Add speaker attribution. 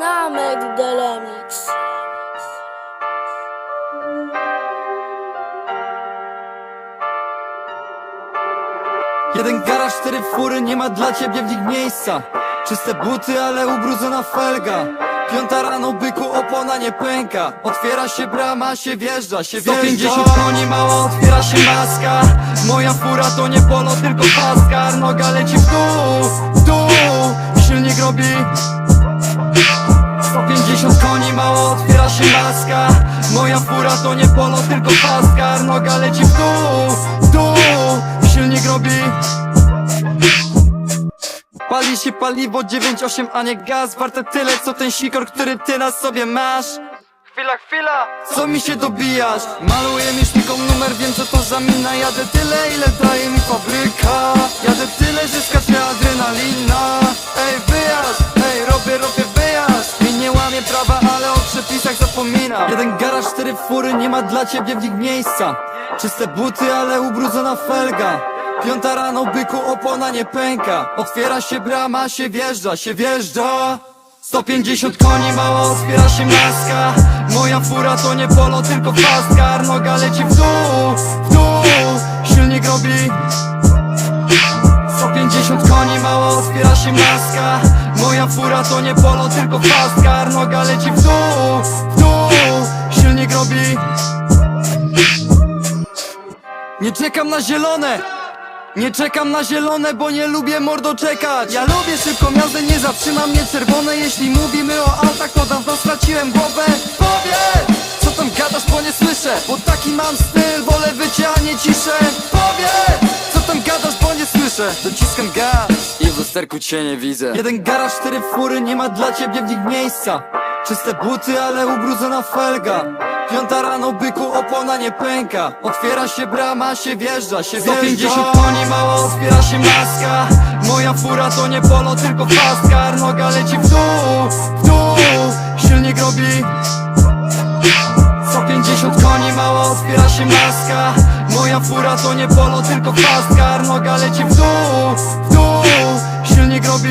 Speaker 1: Namek Delemix.
Speaker 2: Jeden garaż, cztery fury, nie ma dla ciebie w nich miejsca. Czyste buty, ale ubrudzona felga. Piąta rano, byku, opona nie pęka. Otwiera się brama, się wjeżdża, się wjeżdża. 150 koni, mała, otwiera się maska. Moja fura to nie polo, tylko paskar. Noga leci w dół, w dół. Silnik robi Moja fura to nie polo, tylko paskar Noga leci w dół, w dół. Silnik robi. Pali się paliwo 9,8, a nie gaz. Warte tyle, co ten sikor, który ty na sobie masz. Chwila, chwila, co mi się dobijasz? Maluję miesznikom numer, wiem co to za mina Jadę tyle, ile daje mi fabryka. Jadę tyle, że skacze adrenalina o przepisach zapominam. Jeden garaż, cztery fury, nie ma dla ciebie w nich miejsca. Czyste buty, ale ubrudzona felga. Piąta rano, byku, opona nie pęka. Otwiera się brama, się wjeżdża, się wjeżdża. 150 koni, mało otwiera się maska Moja fura to nie polo, tylko fast Noga leci w dół, w dół. Silnik robi. 150 koni, mało otwiera się maska Moja fura to nie polo, tylko fast Noga leci w dół, w dół Silnik robi. Nie czekam na zielone nie czekam na zielone, bo nie lubię mordo czekać. Ja lubię szybką jazdę, nie zatrzyma mnie czerwone. Jeśli mówimy o autach, to dawno straciłem głowę. Powiedz, co tam gadasz, bo nie słyszę Bo taki mam styl, wolę wycie, a nie ciszę słyszę Dociskam gaz. I w lusterku cię nie widzę. Jeden garaż, cztery fury, nie ma dla ciebie w nich miejsca. Czyste buty, ale ubrudzona felga. Piąta rano, byku, opona nie pęka. Otwiera się brama, się wjeżdża, się wjeżdża. 150 koni, mało otwiera się maska. Moja fura to nie polo, tylko fast car Noga leci w dół, w dół. Silnik robi 150 koni, mało otwiera się maska Fura to nie polo, tylko fast car. Noga leci w dół, w dół. Silnik robi